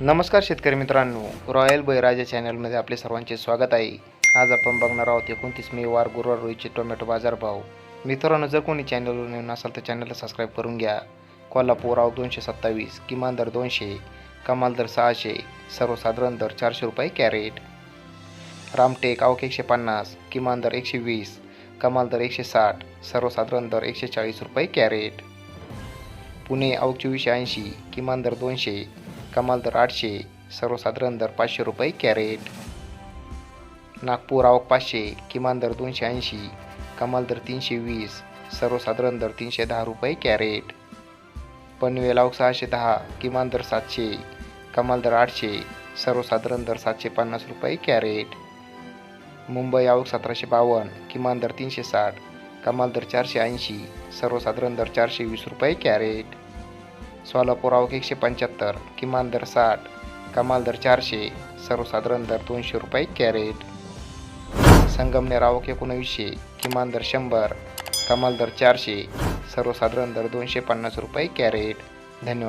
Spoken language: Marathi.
नमस्कार शेतकरी मित्रांनो. रॉयल बळीराजा चॅनलमध्ये आपले सर्वांचे स्वागत आहे. आज आपण बघणार आहोत एकोणतीस मे वार गुरुवार रोहितचे टोमॅटो बाजारभाव. मित्रांनो जर कोणी चॅनलवर नवीन असाल तर चॅनलला सबस्क्राईब करून घ्या. कोल्हापूर आव दोनशे सत्तावीस किमान दर दोनशे कमाल दर सहाशे सर्वसाधारण दर चारशे रुपये कॅरेट. रामटेक आवक एकशे पन्नास किमान दर एकशे वीस कमाल दर एकशे साठ सर्वसाधारण दर एकशे चाळीस रुपये कॅरेट. पुणे आवक चोवीसशे ऐंशी किमान दर दोनशे कमाल दर आठशे सर्वसाधारण दर पाचशे रुपये कॅरेट. नागपूर आवक पाचशे किमान दर दोनशे ऐंशी कमाल दर तीनशे वीस सर्वसाधारण दर तीनशे दहा रुपये कॅरेट. पनवेल आवक सहाशे दहा किमान दर सातशे कमाल दर आठशे सर्वसाधारण दर सातशे पन्नास रुपये कॅरेट. मुंबई आवक सतराशे बावन्न किमान दर तीनशे साठ कमाल दर चारशे ऐंशी सर्वसाधारण दर चारशे वीस रुपये कॅरेट. सोलापूर आवक एकशे पंच्याहत्तर किमान दर साठ कमाल दर चारशे सर्वसाधारण दर दोनशे रुपये कॅरेट. संगमनेर आवक एकोणवीसशे किमान दर शंभर कमाल दर चारशे सर्वसाधारण दर दोनशे पन्नास रुपये कॅरेट. धन्यवाद.